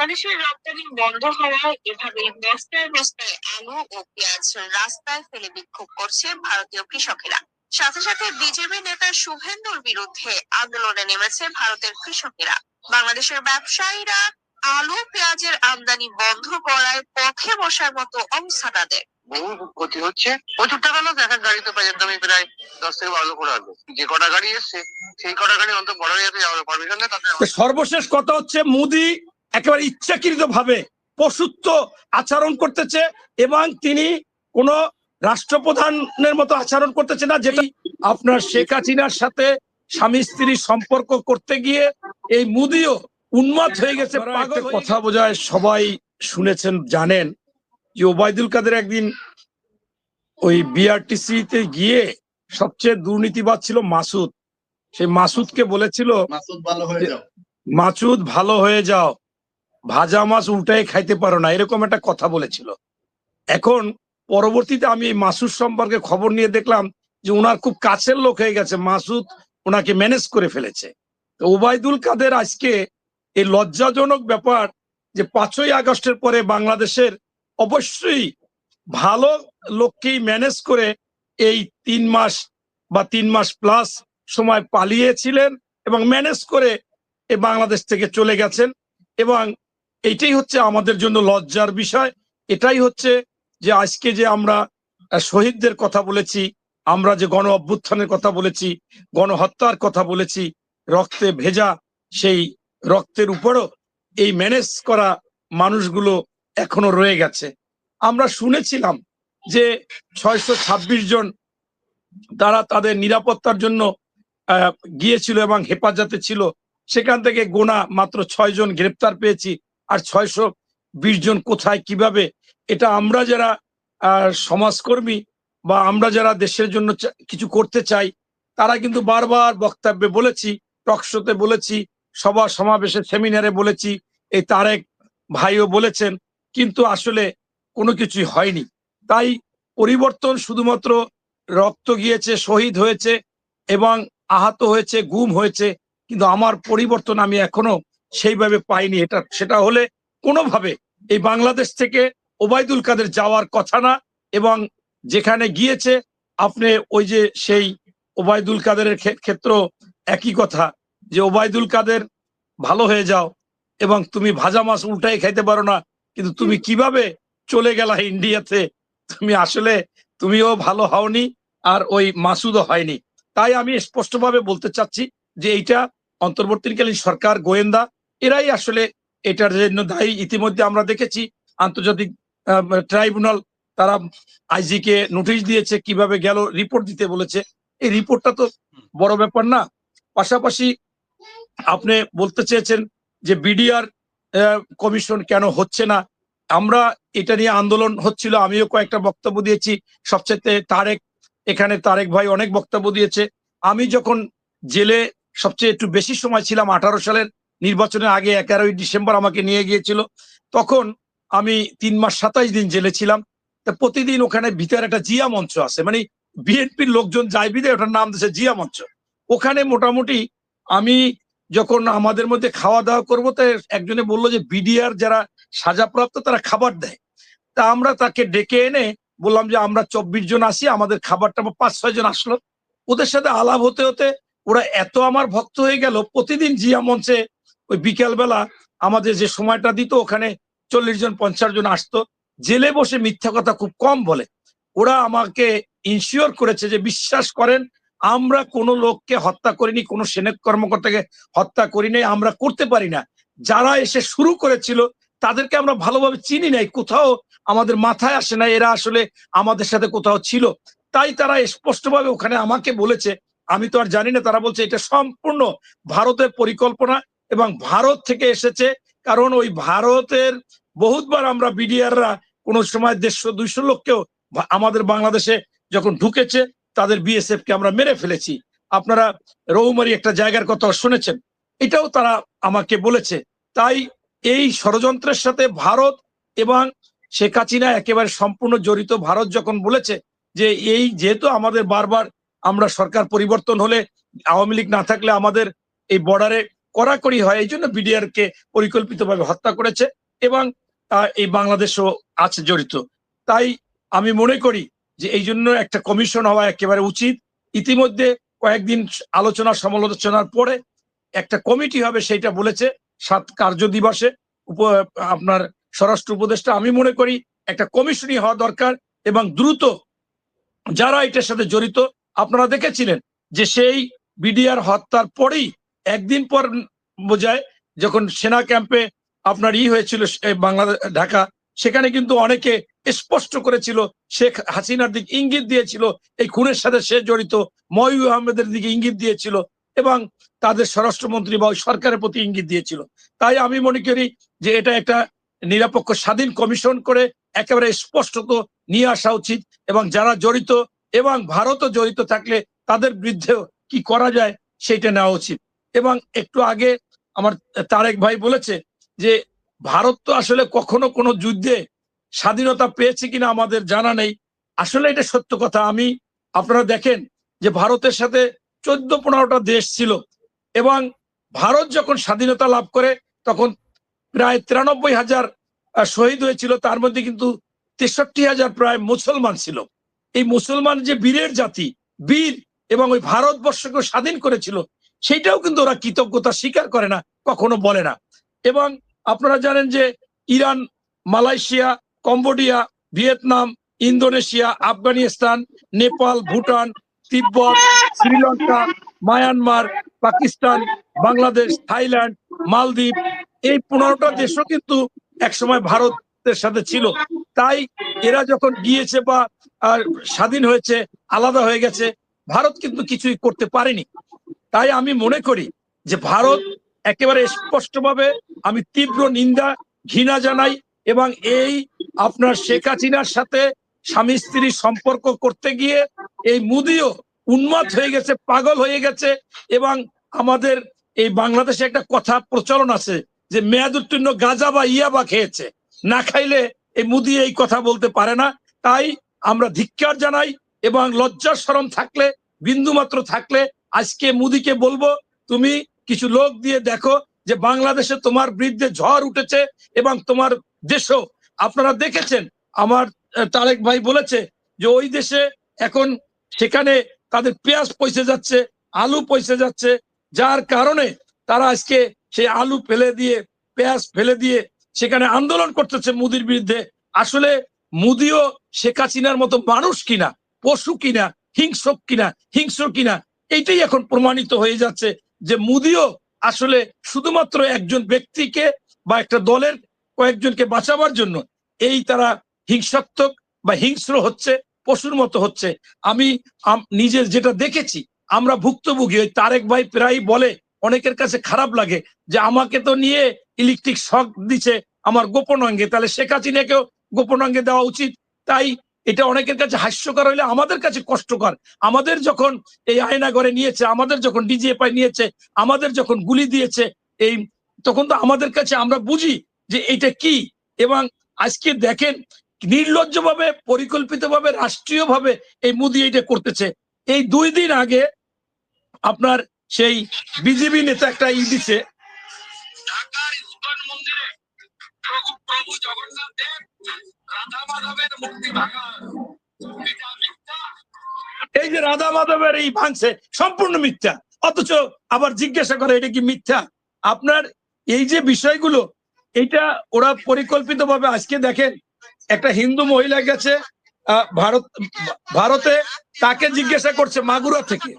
বাংলাদেশের রপ্তানি বন্ধ হওয়ায় এভাবে বস্তায় বস্তায় আলু ও পেঁয়াজ রাস্তায় ফেলে বিক্ষোভ করছে ভারতীয় কৃষকেরা। সাথে সাথে বিজেপি নেতা শুভেন্দুর বিরুদ্ধে আন্দোলনে নেমেছে ভারতের কৃষকেরা। বাংলাদেশের ব্যবসায়ীরা আলু পেঁয়াজের আমদানি বন্ধ করায় পথে বসার মতো অবস্থা তাদের। বহু ক্ষতি হচ্ছে। প্রচুর টাকা লোক এক এক গাড়িতে পেঁয়াজের দামে প্রায় দশ থেকে বারো লক্ষ টাকা যে কটা গাড়ি এসছে সেই কটা গাড়ি অন্তত বড় যাওয়ার পারমিশন নেই সর্বশেষ কথা হচ্ছে মোদি একেবারে ইচ্ছাকৃত ভাবে পশুত্ব আচরণ করতেছে এবং তিনি কোন রাষ্ট্রপ্রধানের মতো আচরণ করতেছে না যেটা আপনার শেখ হাসিনার সাথে স্বামী স্ত্রী সম্পর্ক করতে গিয়ে এই মুদিও উন্মাদ হয়ে গেছে কথা বোঝায় সবাই শুনেছেন জানেন যে ওবায়দুল কাদের একদিন ওই বিআরটিসি তে গিয়ে সবচেয়ে দুর্নীতিবাদ ছিল মাসুদ। সেই মাসুদকে বলেছিল মাসুদ ভালো হয়ে যাও মাছুদ ভালো হয়ে যাও ভাজা মাছ উল্টাই খাইতে পারো না, এরকম একটা কথা বলেছিল। এখন পরবর্তীতে আমি এই মাসুদ সম্পর্কে খবর নিয়ে দেখলাম যে ওনার খুব কাছের লোক হয়ে গেছে, মাসুদ ওনাকে ম্যানেজ করে ফেলেছে। তো ওবায়দুল কাদের আজকে এই লজ্জাজনক ব্যাপার যে পাঁচই আগস্টের পরে বাংলাদেশের অবশ্যই ভালো লোককেই ম্যানেজ করে এই তিন মাস বা তিন মাস প্লাস সময় পালিয়েছিলেন এবং ম্যানেজ করে এ বাংলাদেশ থেকে চলে গেছেন এবং এইটাই হচ্ছে আমাদের জন্য লজ্জার বিষয়। এটাই হচ্ছে যে আজকে যে আমরা শহীদদের কথা বলেছি, আমরা যে গণ অভ্যুত্থানের কথা বলেছি, গণহত্যার কথা বলেছি, রক্তে ভেজা সেই রক্তের উপরও এই ম্যানেজ করা মানুষগুলো এখনও রয়ে গেছে। আমরা শুনেছিলাম যে ছয়শো ছাব্বিশ জন তারা তাদের নিরাপত্তার জন্য গিয়েছিল এবং হেফাজতে ছিল। সেখান থেকে গোনা মাত্র ছয় জন গ্রেপ্তার পেয়েছি। আর ছয়শো বিশ জন কোথায়, কীভাবে? এটা আমরা যারা সমাজকর্মী বা আমরা যারা দেশের জন্য কিছু করতে চাই, তারা কিন্তু বারবার বক্তব্যে বলেছি টকশোতে বলেছি, সভা সমাবেশে, সেমিনারে বলেছি, এই তারেক ভাইও বলেছেন, কিন্তু আসলে কোনো কিছুই হয়নি। তাই পরিবর্তন শুধুমাত্র রক্ত গিয়েছে, শহীদ হয়েছে এবং আহত হয়েছে, গুম হয়েছে, কিন্তু আমার পরিবর্তন আমি এখনও সেইভাবে পাইনি। এটা, সেটা হলে কোনোভাবে এই বাংলাদেশ থেকে ওবায়দুল কাদের যাওয়ার কথা না এবং যেখানে গিয়েছে আপনি ওই যে সেই ওবায়দুল কাদেরের ক্ষে- ক্ষেত্র একই কথা যে, ওবায়দুল কাদের ভালো হয়ে যাও এবং তুমি ভাজা মাছ উল্টাই খাইতে পারো না, কিন্তু তুমি কীভাবে চলে গেলা ইন্ডিয়াতে? তুমি আসলে, তুমিও ভালো হওনি আর ওই মাসুদও হয়নি। তাই আমি স্পষ্টভাবে বলতে চাচ্ছি যে, এইটা অন্তর্বর্তীকালীন সরকার গোয়েন্দা এরাই আসলে এটার জন্য দায়ী। ইতিমধ্যে আমরা দেখেছি আন্তর্জাতিক ট্রাইব্যুনাল তারা আইজি কে নোটিশ দিয়েছে কীভাবে গেল, রিপোর্ট দিতে বলেছে। এই রিপোর্টটা তো বড় ব্যাপার না। পাশাপাশি আপনি বলতে চেয়েছেন যে বিডিআর কমিশন কেন হচ্ছে না। আমরা এটা নিয়ে আন্দোলন হচ্ছিল, আমিও কয়েকটা বক্তব্য দিয়েছি। সবচেয়ে তারেক, এখানে তারেক ভাই অনেক বক্তব্য দিয়েছে। আমি যখন জেলে সবচেয়ে একটু বেশি সময় ছিলাম, আঠারো সালের নির্বাচনের আগে এগারোই ডিসেম্বর আমাকে নিয়ে গিয়েছিল। তখন আমি তিন মাস সাতাইশ দিন জেলে ছিলাম। তা প্রতিদিন ওখানে ভিতরে একটা জিয়া মঞ্চ আছে। মানে বিএনপির লোকজন যায় বিদে, ওটার নাম দিয়েছে জিয়া মঞ্চ। ওখানে মোটামুটি আমি যখন আমাদের মধ্যে খাওয়া দাওয়া করব, তো একজনে বলল যে বিডিআর যারা সাজাপ্রাপ্ত, তারা খাবার দেয়। তা আমরা তাকে ডেকে এনে বললাম যে আমরা চব্বিশ জন আসি, আমাদের খাবারটা আমার পাঁচ, ছয় জন আসলো। ওদের সাথে আলাপ হতে হতে ওরা এত আমার ভক্ত হয়ে গেল, প্রতিদিন জিয়া মঞ্চে ওই বিকালবেলা আমাদের যে সময়টা দিত, ওখানে চল্লিশ জন, পঞ্চাশ জন আসতো। জেলে বসে মিথ্যা কথা খুব কম বলে। ওরা আমাকে ইনশিওর করেছে যে, বিশ্বাস করেন, আমরা কোনো লোককে হত্যা করিনি, কোনো সেনেক কর্মকর্তাকে হত্যা করি নাই আমরা করতে পারি না। যারা এসে শুরু করেছিল, তাদেরকে আমরা ভালোভাবে চিনি নাই। কোথাও আমাদের মাথায় আসে না, এরা আসলে আমাদের সাথে কোথাও ছিল। তাই তারা স্পষ্টভাবে ওখানে আমাকে বলেছে, আমি তো আর জানি না, তারা বলছে, এটা সম্পূর্ণ ভারতের পরিকল্পনা এবং ভারত থেকে এসেছে। কারণ ওই ভারতের বহুতবার আমরা বিডিআররা কোন সময় দেড়শো, দুইশো লোককেও আমাদের বাংলাদেশে যখন ঢুকেছে, তাদের বিএসএফ কে আমরা মেরে ফেলেছি। আপনারা রৌমারি একটা জায়গার কথা শুনেছেন। এটাও তারা আমাকে বলেছে। তাই এই ষড়যন্ত্রের সাথে ভারত এবং শেখ হাসিনা একেবারে সম্পূর্ণ জড়িত। ভারত যখন বলেছে যে এই যেহেতু আমাদের বারবার আমরা সরকার পরিবর্তন হলে, আওয়ামী লীগ না থাকলে আমাদের এই বর্ডারে কড়াকড়ি হয়, এই জন্য বিডিআর কে পরিকল্পিতভাবে হত্যা করেছে এবং এই বাংলাদেশও আছে জড়িত। তাই আমি মনে করি যে এই জন্য একটা কমিশন হওয়া একেবারে উচিত। ইতিমধ্যে কয়েকদিন আলোচনা, সমালোচনার পরে একটা কমিটি হবে সেটা বলেছে সাত কার্য দিবসে। উপ- আপনার স্বরাষ্ট্র উপদেষ্টা, আমি মনে করি একটা কমিশনই হওয়া দরকার এবং দ্রুত যারা এটার সাথে জড়িত, আপনারা দেখেছিলেন যে সেই বিডিআর হত্যার পরেই একদিন পর বোঝায় যখন সেনা ক্যাম্পে আপনার ই হয়েছিল বাংলাদেশ, ঢাকা, সেখানে কিন্তু অনেকে স্পষ্ট করেছিল, শেখ হাসিনার দিকে ইঙ্গিত দিয়েছিল, এই খুনের সাথে সে জড়িত ময়ূর আহমেদের দিকে ইঙ্গিত দিয়েছিল এবং তাদের স্বরাষ্ট্রমন্ত্রী বা সরকারের প্রতি ইঙ্গিত দিয়েছিল। তাই আমি মনে করি যে এটা একটা নিরপেক্ষ স্বাধীন কমিশন করে একেবারে স্পষ্টত নিয়ে আসা উচিত এবং যারা জড়িত এবং ভারতও জড়িত থাকলে তাদের বিরুদ্ধেও কি করা যায় সেটা নেওয়া উচিত। এবং একটু আগে আমার তারেক ভাই বলেছে যে, ভারত তো আসলে কখনো কোনো যুদ্ধে স্বাধীনতা পেয়েছে কিনা আমাদের জানা নেই। আসলে এটা সত্য কথা। আমি, আপনারা দেখেন যে ভারতের সাথে চোদ্দ পনেরোটা দেশ ছিল এবং ভারত যখন স্বাধীনতা লাভ করে, তখন প্রায় তিরানব্বই হাজার শহীদ হয়েছিল। তার মধ্যে কিন্তু তেষট্টি হাজার প্রায় মুসলমান ছিল। এই মুসলমান যে বীরের জাতি, বীর এবং ওই ভারতবর্ষকে স্বাধীন করেছিল সেটাও কিন্তু ওরা কৃতজ্ঞতা স্বীকার করে না, কখনো বলে না। এবং আপনারা জানেন যে Iran, Malaysia, Cambodia, Vietnam, Indonesia, Afghanistan, Nepal, Bhutan, Tibet, Sri Lanka, Myanmar, Pakistan, Bangladesh, Thailand, Maldives, এই পনেরোটা দেশও কিন্তু একসময় ভারতের সাথে ছিল। তাই এরা যখন গিয়েছে বা স্বাধীন হয়েছে, আলাদা হয়ে গেছে, ভারত কিন্তু কিছুই করতে পারেনি। তাই আমি মনে করি যে ভারত একেবারে স্পষ্টভাবে আমি তীব্র নিন্দা, ঘৃণা জানাই এবং এই আপনার শেখ হাসিনার সাথে স্বামী স্ত্রীর সম্পর্ক করতে গিয়ে এই মুদিও উন্মাদ হয়ে গেছে, পাগল হয়ে গেছে এবং আমাদের এই বাংলাদেশে একটা কথা প্রচলন আছে যে মেয়াদ উত্তীর্ণ গাঁজা বা ইয়াবা খেয়েছে, না খাইলে এই মুদি এই কথা বলতে পারে না। তাই আমরা ধিক্কার জানাই এবং লজ্জার শরম থাকলে বিন্দু মাত্র থাকলে আজকে মুদিকে বলব, তুমি কিছু লোক দিয়ে দেখো যে বাংলাদেশে তোমার বিরুদ্ধে ঝড় উঠেছে এবং তোমার দেশও। আপনারা দেখেছেন, আমার তারেক ভাই বলেছে যে ওই দেশে এখন সেখানে তাদের পেঁয়াজ পয়সে যাচ্ছে, আলু পয়সে যাচ্ছে, যার কারণে তারা আজকে সেই আলু ফেলে দিয়ে, পেঁয়াজ ফেলে দিয়ে সেখানে আন্দোলন করতেছে মুদির বিরুদ্ধে। আসলে মুদিও শেখ হাসিনার মতো মানুষ কিনা, পশু কিনা হিংস্র কিনা হিংস্র কিনা এইটাই এখন প্রমাণিত হয়ে যাচ্ছে যে মুদিও আসলে শুধুমাত্র একজন ব্যক্তিকে বা একটা দলের কয়েকজনকে বাঁচাবার জন্য এই তারা হিংসাত্মক বা হিংস্র হচ্ছে, পশুর মতো হচ্ছে। আমি নিজের যেটা দেখেছি, আমরা ভুক্তভোগী, ওই তারেক ভাই প্রায় বলে, অনেকের কাছে খারাপ লাগে যে আমাকে তো নিয়ে ইলেকট্রিক শক দিছে আমার গোপন অঙ্গে তাহলে শেখ হাসিনাকেও গোপন অঙ্গে দেওয়া উচিত। তাই এটা অনেকের কাছে হাস্যকর হইলে আমাদের কাছে কষ্টকর। আমাদের যখন এই আয়না ঘরে নিয়েছে, আমাদের যখন ডিজিএফআই নিয়েছে, আমাদের যখন গুলি দিয়েছে, এই তখন তো আমাদের কাছে আমরা বুঝি যে এটা কি এবং আজকে দেখেন নির্লজ্জভাবে, পরিকল্পিতভাবে, রাষ্ট্রীয়ভাবে এই মোদি এটা করতেছে। এই দুই দিন আগে আপনার সেই বিজেপি নেতা একটা ই দিছে প্রভু জগন্নাথ দেব রাধা মাধবের মূর্তি ভাঙা। এটা মিথ্যা? এই যে রাধা মাধবের এই ভাঙছে সম্পূর্ণ মিথ্যা। অথচ আবার জিজ্ঞাসা করে এটা কি মিথ্যা? আপনার এই যে বিষয়গুলো এটা ওরা পরিকল্পিতভাবে আজকে দেখেন একটা হিন্দু মহিলা গেছে আহ, ভারত ভারতে তাকে জিজ্ঞাসা করছে মাগুরা থেকে।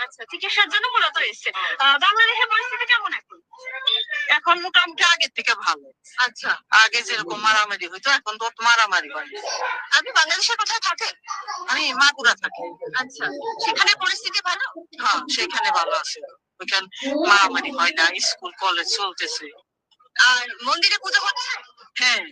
আচ্ছা চিকিৎসার জন্য মূলত এসছে। বাংলাদেশের পরিস্থিতি কেমন এখন? এখন মোটামুটি আগের থেকে ভালো। আচ্ছা। আগে যেরকম মারামারি হইতো এখন তো মারামারি হয়। আপনি বাংলাদেশের কোথায় থাকেন আমি মাগুরা থাকি। আচ্ছা সেখানে পরিস্থিতি ভালো? হ্যাঁ সেখানে ভালো আছে। ওইখানে মারামারি হয় না স্কুল কলেজ চলতেছে। আর মন্দিরে পুজো হচ্ছে? হ্যাঁ।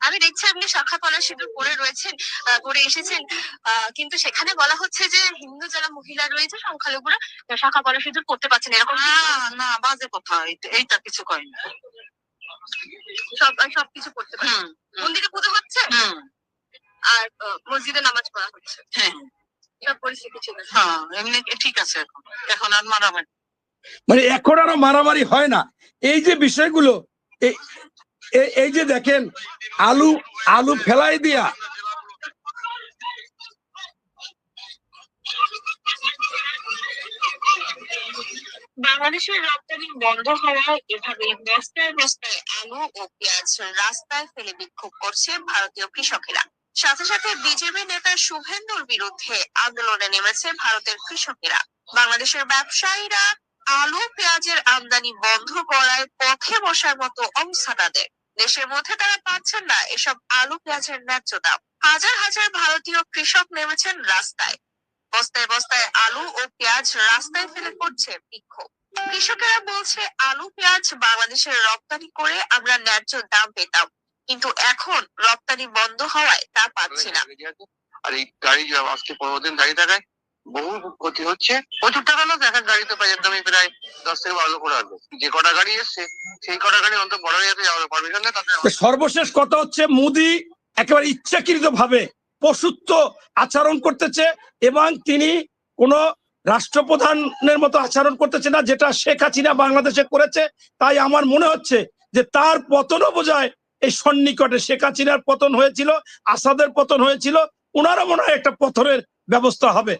আমি দেখছি আপনি শাখা পলা সিঁদুর পরে রয়েছেন আহ, পরে এসেছেন। আহ, কিন্তু সেখানে বলা হচ্ছে যে হিন্দু যারা মহিলা রয়েছে সংখ্যালঘুরা শাখা পলা সিঁদুর করতে পারছেন এরকম না না বাজে কথা। এইটা- কিছু কয় না। সব সবকিছু করতে পারে মন্দিরে পুজো হচ্ছে? আর মসজিদে নামাজ পড়া হচ্ছে। হ্যাঁ। সব পরিস্থিতি ছিল হ্যাঁ এমনি ঠিক আছে এখন। এখন আর মারামারি। মানে এখন আর মারামারি হয় না। এই যে বিষয়গুলো এই যে দেখেন, আলু আলু ফেলাই দিয়া বাংলাদেশের রপ্তানি বন্ধ বস্তায় বস্তায় আলু ও রাস্তায় ফেলে বিক্ষোভ করছে ভারতীয় কৃষকেরা। সাথে সাথে বিজেপি শুভেন্দুর বিরুদ্ধে আন্দোলনে নেমেছে ভারতের কৃষকেরা। বাংলাদেশের ব্যবসায়ীরা আলু পেঁয়াজের আমদানি বন্ধ করায় পথে বসার মতো অবস্থা তাদের। দেশের মধ্যে তারা পাচ্ছেন না এসব আলু, পেঁয়াজের ন্যায্য দাম। হাজার হাজার ভারতীয় কৃষক নেমেছেন রাস্তায়। বস্তায় বস্তায় আলু ও পেঁয়াজ রাস্তায় ফেলে করছে বিক্ষোভ। কৃষকেরা বলছে, আলু, পেঁয়াজ বাংলাদেশের রপ্তানি করে আমরা ন্যায্য দাম পেতাম, কিন্তু এখন রপ্তানি বন্ধ হওয়ায় তা পাচ্ছি না। আর এই গাড়ি আজকে পনেরো দিন দাঁড়িয়ে থাকায়। বহু ক্ষতি হচ্ছে। প্রচুর টাকা লোক এক এক গাড়িতে পাইয়ের দামে প্রায় দশ থেকে বারো লক্ষ টাকা যে কটা গাড়ি এসছে, সেই কটা গাড়ি অন্তত বড় এরিয়াতে যাওয়ার পারমিশন নেই, তাতে সর্বশেষ কথা হচ্ছে, মোদি একেবারে ইচ্ছাকৃত ভাবে পশুত্ব আচরণ করতেছে এবং তিনি কোন রাষ্ট্রপ্রধানের মতো আচরণ করতেছে না, যেটা শেখ হাসিনা বাংলাদেশে করেছে। তাই আমার মনে হচ্ছে যে তার পতনও বোঝায় এই সন্নিকটে শেখ হাসিনার পতন হয়েছিল, আসাদের পতন হয়েছিল ওনারও মনে হয় একটা পথরের ব্যবস্থা হবে।